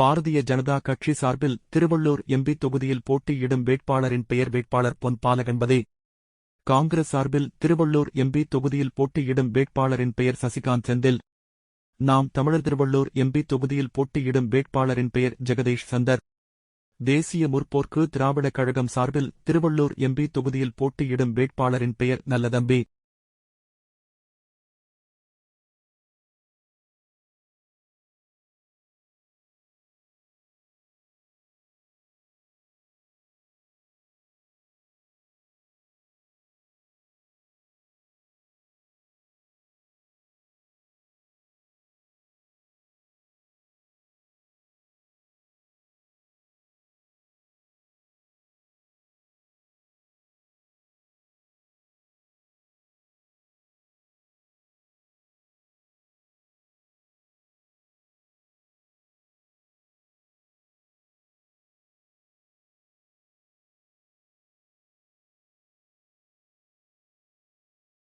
பாரதிய ஜனதா கட்சி சார்பில் திருவள்ளூர் எம்பி தொகுதியில் போட்டியிடும் வேட்பாளரின் பெயர் வேட்பாளர் பொன் பாலகன்பதே காங்கிரஸ் சார்பில் திருவள்ளூர் எம்பி தொகுதியில் போட்டியிடும் வேட்பாளரின் பெயர் சசிகாந்த் செந்தில். நாம் தமிழர் திருவள்ளூர் எம்பி தொகுதியில் போட்டியிடும் வேட்பாளரின் பெயர் ஜெகதீஷ் சந்தர். தேசிய முற்போக்கு திராவிடக் கழகம் சார்பில் திருவள்ளூர் எம்பி தொகுதியில் போட்டியிடும் வேட்பாளரின் பெயர் நல்லதம்பி.